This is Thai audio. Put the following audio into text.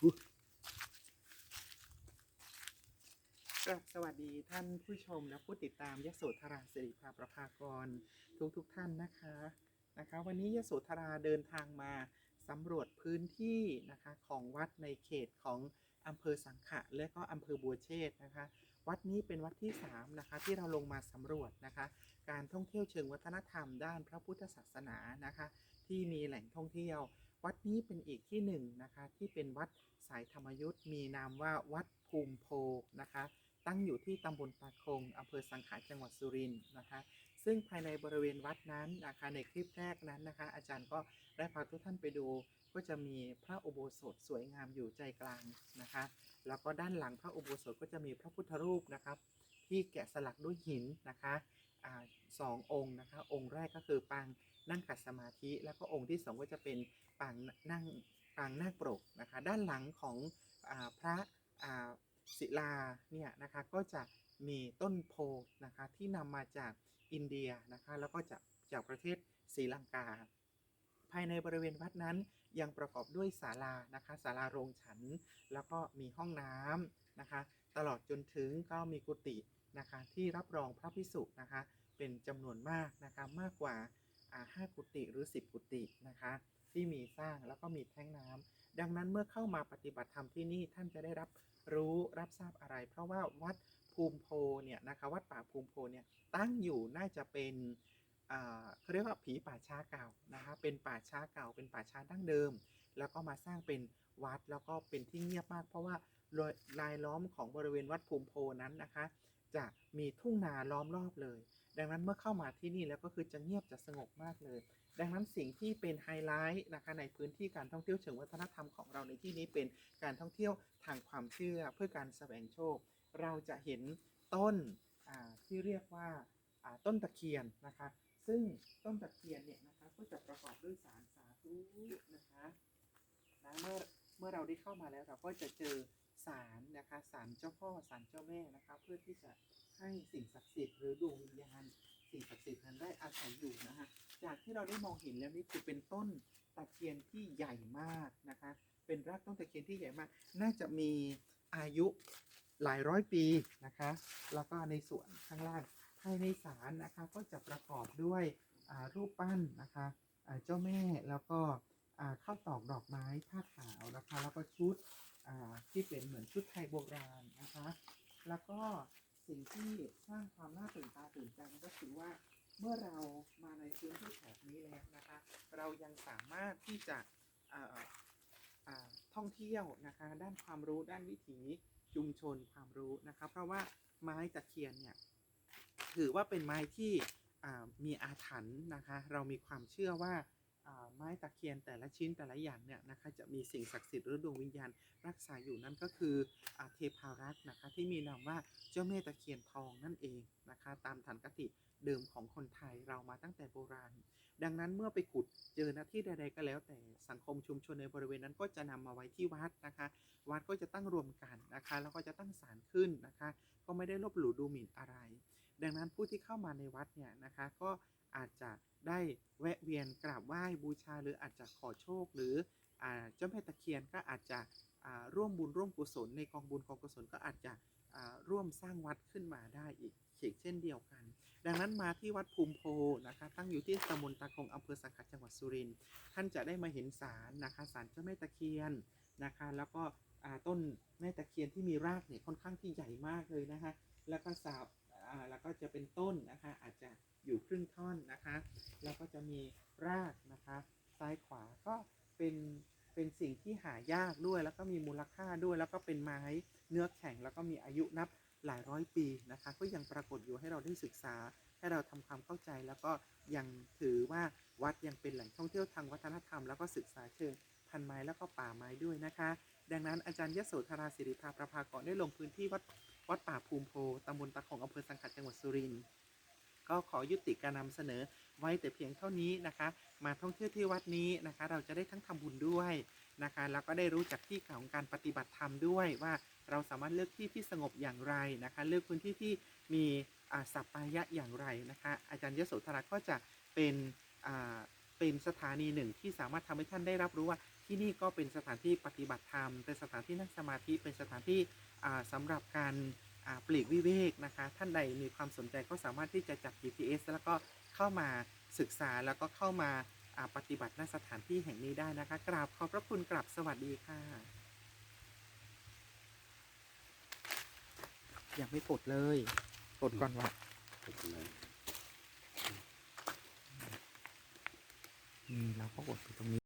กลับสวัสดีท่านผู้ชมและผู้ติดตามยโสธราสิริภาประภากร ทุกทุกท่านนะคะนะคะ วันนี้ยโสธราเดินทางมาสำรวจพื้นที่นะคะของวัดในเขตของอำเภอสังขะและก็อำเภอบัวเชษนะคะ วัดนี้เป็นวัดที่3นะคะที่เราลงมาสำรวจนะคะ การท่องเที่ยวเชิงวัฒนธรรมด้านพระพุทธศาสนานะคะ ที่มีแหล่งท่องเที่ยว วัดนี้เป็นอีกที่หนึ่งนะคะที่เป็นวัด สายธรรมยุทธ์มีนามว่าวัดภูมิโพนะคะ ตั้งอยู่ที่ตำบลตาคงอำเภอสังขะจังหวัดสุรินทร์นะคะ ซึ่งภายในบริเวณวัดนั้นนะคะในคลิปแรกนั้นนะคะ อาจารย์ก็ได้พาทุกท่านไปดู ก็จะมีพระอุโบสถสวยงามอยู่ใจกลางนะคะ แล้วก็ด้านหลังพระอุโบสถก็จะมีพระพุทธรูปนะครับ ที่แกะสลักด้วยหินนะคะอสององค์นะคะ องค์แรกก็คือปางนั่งขัดสมาธิ แล้วก็องค์ที่สองก็จะเป็นปางนั่ง ปางนาคปรกนะคะ ด้านหลังของอพระศิลาเนี่ยนะคะก็จะมีต้นโพนะคะที่นำมาจากอินเดียนะคะแล้วก็จากจากประเทศศรีลังกา ภายในบริเวณวัดนั้นยังประกอบด้วยศาลานะคะศาลาโรงฉัน แล้วก็มีห้องน้ำนะคะ ตลอดจนถึงก็มีกุฏินะคะที่รับรองพระพิสุนะคะเป็นจำนวนมากนะคะมากกว่า ห้ากุฏิหรือ 10 กุฏินะคะ ที่มีสร้างแล้วก็มีแท้งน้ำดังนั้นเมื่อเข้ามาปฏิบัติธรรมที่นี่ท่านจะได้รับรู้รับทราบอะไร เพราะว่าวัดภูมิโพเนี่ยนะคะวัดป่าภูมิโพเนี่ยตั้งอยู่น่าจะเป็นอ่าเขาเรียกว่าผีป่าช้าเก่านะคะเป็นป่าช้าเก่า เป็นป่าช้าดั้งเดิม แล้วก็มาสร้างเป็นวัดแล้วก็เป็นที่เงียบมาก เพราะว่าลายล้อมของบริเวณวัดภูมิโพนั้นนะคะ จะมีทุ่งนาล้อมรอบเลย ดังนั้นเมื่อเข้ามาที่นี่แล้วก็คือจะเงียบจะสงบมากเลย ดังนั้นสิ่งที่เป็นไฮไลท์นะคะในพื้นที่การท่องเที่ยวเชิงวัฒนธรรมของเราในที่นี้เป็นการท่องเที่ยวทางความเชื่อเพื่อการแสวงโชค เราจะเห็นต้นที่เรียกว่าอ่าต้นตะเคียนนะคะ ซึ่งต้นตะเคียนเนี่ยนะคะก็จะประกอบด้วยสารสาธุนะคะนะเมื่อเมื่อเราได้เข้ามาแล้วเราก็จะเจอสารนะคะสารเจ้าพ่อสารเจ้าแม่นะคะ เพื่อที่จะ ให้สิ่งศักดิ์สิทธิ์หรือดวงวิญญาณสิ่งศักดิ์สิทธิ์นั้นได้อาศัยอยู่นะคะจากที่เราได้มองเห็นแล้วนี่คือเป็นต้นตะเคียนที่ใหญ่มากนะคะ เป็นรากต้นตะเคียนที่ใหญ่มาก น่าจะมีอายุหลายร้อยปีนะคะ แล้วก็ในส่วนข้างล่างภายในศาลนะคะ ก็จะประกอบด้วยรูปปั้นนะคะเจ้าแม่แล้วก็ข้าวตอกดอกไม้ผ้าขาวนะคะ แล้วก็ชุดที่เป็นเหมือนชุดไทยโบราณนะคะ แล้วก็ สิ่งที่สร้างความน่าตื่นตาตื่นใจก็คือว่าเมื่อเรามาในพื้นที่แถบนี้แล้วนะคะ เรายังสามารถที่จะท่องเที่ยวนะคะ ด้านความรู้ด้านวิถีชุมชนความรู้นะคะ เพราะว่าไม้ตะเคียนเนี่ยถือว่าเป็นไม้ที่มีอาถรรพ์นะคะ เรามีความเชื่อว่า ไม้ตะเคียนแต่ละชิ้นแต่ละอย่างเนี่ยนะคะจะมีสิ่งศักดิ์สิทธิ์หรือดวงวิญญาณรักษาอยู่นั่นก็คืออเทพารักษ์นะคะที่มีนามว่าเจ้าแม่ตะเคียนทองนั่นเองนะคะตามฐานคติเดิมของคนไทยเรามาตั้งแต่โบราณ ดังนั้นเมื่อไปขุดเจอหน้าที่ใดๆก็แล้ว แต่สังคมชุมชนในบริเวณนั้นก็จะนำมาไว้ที่วัดนะคะ วัดก็จะตั้งรวมกันนะคะ แล้วก็จะตั้งศาลขึ้นนะคะ ก็ไม่ได้ลบหลู่ดูหมิ่นอะไร ดังนั้นผู้ที่เข้ามาในวัดเนี่ยนะคะก็ อาจจะได้แวะเวียนกราบไหว้บูชา หรืออาจจะขอโชค หรือเจ้าแม่ตะเคียนก็อาจจะร่วมบุญร่วมกุศลในกองบุญกองกุศลก็อาจจะร่วมสร้างวัดขึ้นมาได้อีกเช่นเดียวกัน ดังนั้นมาที่วัดภูมิโพนะคะ ตั้งอยู่ที่ตำบลตาคงอำเภอสังขะจังหวัดสุรินทร์ท่านจะได้มาเห็นศาลนะคะศาลเจ้าแม่ตะเคียนนะคะ แล้วก็ต้นแม่ตะเคียนที่มีรากเนี่ยค่อนข้างที่ใหญ่มากเลยนะคะแล้วก็สาวแล้วก็จะเป็นต้นนะคะอาจ มีรากนะคะ ซ้ายขวาก็เป็นเป็นสิ่งที่หายากด้วย แล้วก็มีมูลค่าด้วย แล้วก็เป็นไม้เนื้อแข็ง แล้วก็มีอายุนับหลายร้อยปีนะคะ ก็ยังปรากฏอยู่ให้เราได้ศึกษา ให้เราทำความเข้าใจ แล้วก็ยังถือว่าวัดยังเป็นแหล่งท่องเที่ยวทางวัฒนธรรม แล้วก็ศึกษาเชิงพันไม้แล้วก็ป่าไม้ด้วยนะคะ ดังนั้นอาจารย์ยโสธราศิริภาประภากรได้ลงพื้นที่วัดวัดป่าภูมิโพตำบลตะของอำเภอสังขะจังหวัดสุรินทร์ ก็ขอยุติการนำเสนอไว้แต่เพียงเท่านี้นะคะ มาท่องเที่ยวที่วัดนี้นะคะ เราจะได้ทั้งทำบุญด้วยนะคะ แล้วก็ได้รู้จักที่ของการปฏิบัติธรรมด้วยว่าเราสามารถเลือกที่ที่สงบอย่างไรนะคะ เลือกพื้นที่ที่มีสัปปายะอย่างไรนะคะ อาจารย์ยโสธราก็จะเป็นเป็นสถานีหนึ่งที่สามารถทำให้ท่านได้รับรู้ว่าที่นี่ก็เป็นสถานที่ปฏิบัติธรรม เป็นสถานที่นั่งสมาธิ เป็นสถานที่อ่าสำหรับการ ปลีกวิเวกนะคะ ท่านใดมีความสนใจก็สามารถที่จะจับ GPS แล้วก็เข้ามาศึกษาแล้วก็เข้ามาอ่าปฏิบัติณสถานที่แห่งนี้ได้นะคะ กราบขอบพระคุณกราบสวัสดีค่ะ ยังไม่กดเลย กดก่อนวะนี่เราก็กดไปตรงนี้